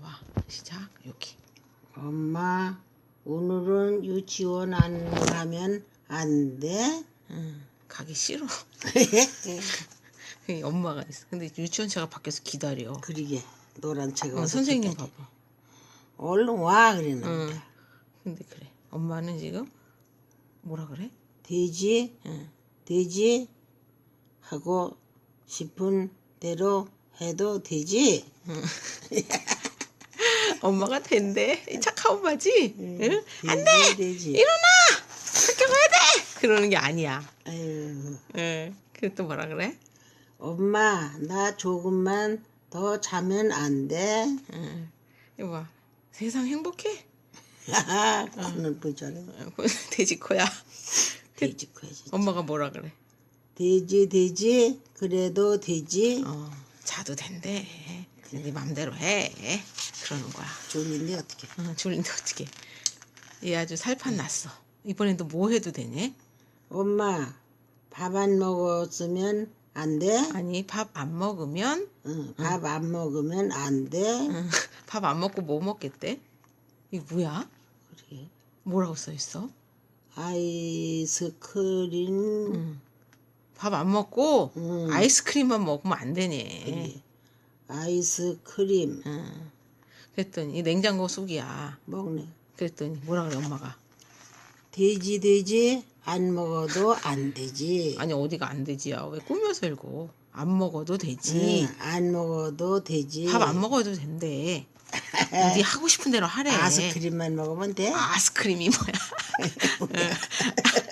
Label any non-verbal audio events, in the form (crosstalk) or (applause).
봐봐. 시작. 여기. 엄마 오늘은 유치원 안 가면 안 돼? 응. 가기 싫어. (laughs) 엄마가 있어. 근데 유치원 차가 밖에서 기다려. 그러게 노란 책 어, 선생님 기다려. 봐봐. 얼른 와 그러는 응. 근데 그래. 엄마는 지금 뭐라 그래? 되지 응. 되지 하고 싶은 대로 해도 되지 (laughs) 엄마가 된대. 착한 엄마지? 응? 안 되지 되지 일어나! 학교 가야 돼! 그러는 게 아니야. 아유 응. 그래 또 뭐라 그래? 엄마 나 조금만 더 자면 안 돼? 응. 이거 봐. 세상 행복해? 하하 코는 부자래 어, 돼지코야. 돼지 커야지 엄마가 뭐라 그래? 되지 되지 그래도 되지 어, 자도 된대. 네 맘대로 해. 그러는 거야. 졸린데 어떻게 어, 졸린데 어떻게? 얘 아주 살판 났어. 이번엔 또뭐 해도 되네? 엄마 밥 안 먹었으면 안 돼? 아니 밥 안 먹으면 응, 밥 안 먹으면 안 돼? (laughs) 밥안 먹고 뭐 먹겠대? 이게 뭐야? 그래. 뭐라고 써 있어? 아이스크림 밥안 먹고 음. 아이스크림만 먹으면 안 되네. 아이스크림 응. 그랬더니 이 냉장고 속이야. 먹네. 그랬더니 뭐라 그래 엄마가? 돼지 돼지 안 먹어도 안 되지. 아니 어디가 안 되지야? 왜 꾸며서 읽어? 안 먹어도 되지. 응, 안 먹어도 되지. 밥 안 먹어도 된대. 네 하고 싶은 대로 하래. 아이스크림만 먹으면 돼? 아이스크림이 뭐야? (laughs)